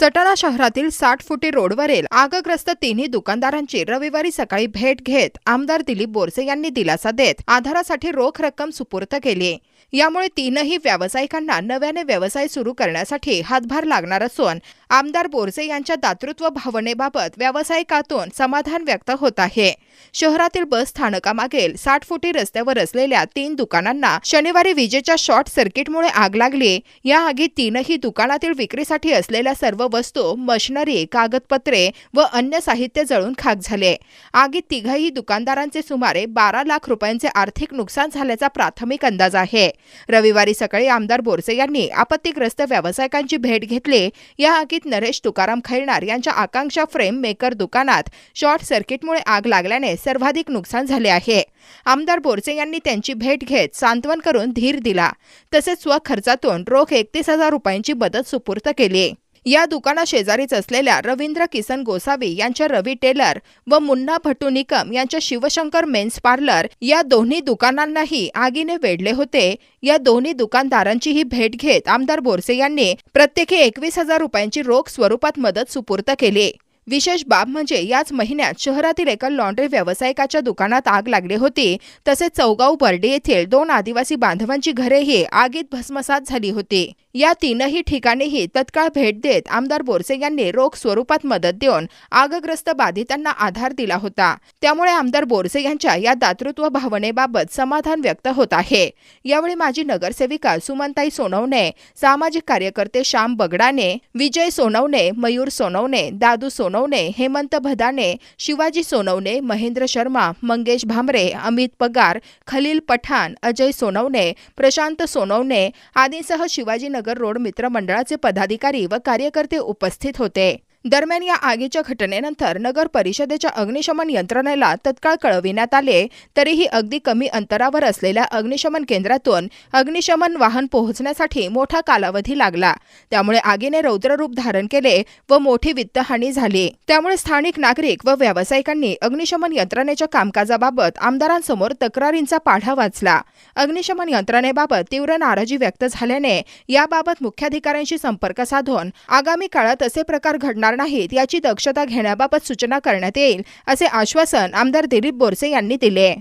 सटाणा शहरातील साठ फुटी रोडवरील आगग्रस्त तिन्ही दुकानदारांची रविवारी सकाळी भेट घेत आमदार दिलीप बोरसे यांनी दिलासा देत आधारासाठी रोख रक्कम सुपूर्त केली. यामुळे तीनही व्यावसायिकांना नव्याने व्यवसाय सुरू करण्यासाठी हातभार लागणार असून आमदार बोरसे यांच्या दातृत्व भावनेबाबत व्यावसायिकातून समाधान व्यक्त होत आहे. शहरातील बस स्थानकामागील साठ फुटी रस्त्यावर असलेल्या तीन दुकानांना शनिवारी विजेच्या शॉर्ट सर्किटमुळे आग लागली. या आगीत तीनही दुकानातील विक्रीसाठी असलेल्या सर्व वस्तू मशिनरी कागदपत्रे व अन्य साहित्य जळून खाक झाले. आगीत तिघही दुकानदारांचे सुमारे बारा लाख रुपयांचे आर्थिक नुकसान झाल्याचा प्राथमिक अंदाज आहे. रविवारी सकाळी आमदार बोरसे यांनी आपत्तीग्रस्त व्यावसायिकांची भेट घेतली. या आगीत नरेश तुकाराम खैरनार यांच्या आकांक्षा फ्रेम मेकर दुकानात शॉर्ट सर्किटमुळे आग लागल्याने सर्वाधिक नुकसान झाले आहे. आमदार बोरसे यांनी त्यांची भेट घेत सांत्वन करून धीर दिला. तसेच स्वखर्चातून रोख एकतीस हजार रुपयांची मदत सुपूर्त केली. या दुकाना शेजारीच असलेल्या रवींद्र किसन गोसावी यांच्या रवी टेलर व मुन्ना भट्टू निकम यांच्या शिवशंकर मेन्स पार्लर या दोन्ही दुकानांनाही आगीने वेढले होते. या दोन्ही दुकानदारांचीही भेट घेत आमदार बोरसे यांनी प्रत्येकी एकवीस हजार रुपयांची रोख स्वरूपात मदत सुपूर्द केली. विशेष बाब म्हणजे याच महिन्यात शहरातील एका लॉन्ड्री व्यावसायिकाच्या दुकानात आग लागली होती. तसेच चौगाव बर्डी येथील दोन आदिवासी बांधवांची घरेही आगीत भस्मसात झाली होती. या तीनही ठिकाणीही तत्काळ भेट देत आमदार बोरसे यांनी रोख स्वरूपात मदत देऊन आगग्रस्त बाधितांना आधार दिला होता. त्यामुळे आमदार बोरसे यांच्या या दातृत्व भावनेबाबत समाधान व्यक्त होत आहे. यावेळी माजी नगरसेविका सुमनताई सोनवणे सामाजिक कार्यकर्ते श्याम बगडाने विजय सोनवणे मयूर सोनवणे दादू सोनवणे हेमंत भदाने शिवाजी सोनवणे महेंद्र शर्मा मंगेश भामरे अमित पगार खलील पठाण अजय सोनवणे प्रशांत सोनवणे आदींसह शिवाजीनगर रोड मित्रमंडळाचे पदाधिकारी व कार्यकर्ते उपस्थित होते. दरम्यान या आगीच्या घटनेनंतर नगर परिषदेच्या अग्निशमन यंत्रणेला तत्काळ कळविण्यात आले तरीही अगदी कमी अंतरावर असलेल्या अग्निशमन केंद्रातून अग्निशमन वाहन पोहोचण्यासाठी मोठा कालावधी लागला. त्यामुळे आगीने रौद्ररूप धारण केले व मोठी वित्तहानी झाली. त्यामुळे स्थानिक नागरिक व व्यावसायिकांनी अग्निशमन यंत्रणेच्या कामकाजाबाबत आमदारांसमोर तक्रारींचा पाढा वाचला. अग्निशमन यंत्रणेबाबत तीव्र नाराजी व्यक्त झाल्याने याबाबत मुख्याधिकाऱ्यांशी संपर्क साधून आगामी काळात असे प्रकार घडणार नाहीत याची दक्षता घेण्याबाबत सूचना करण्यात येईल असे आश्वासन आमदार दिलीप बोरसे यांनी दिले.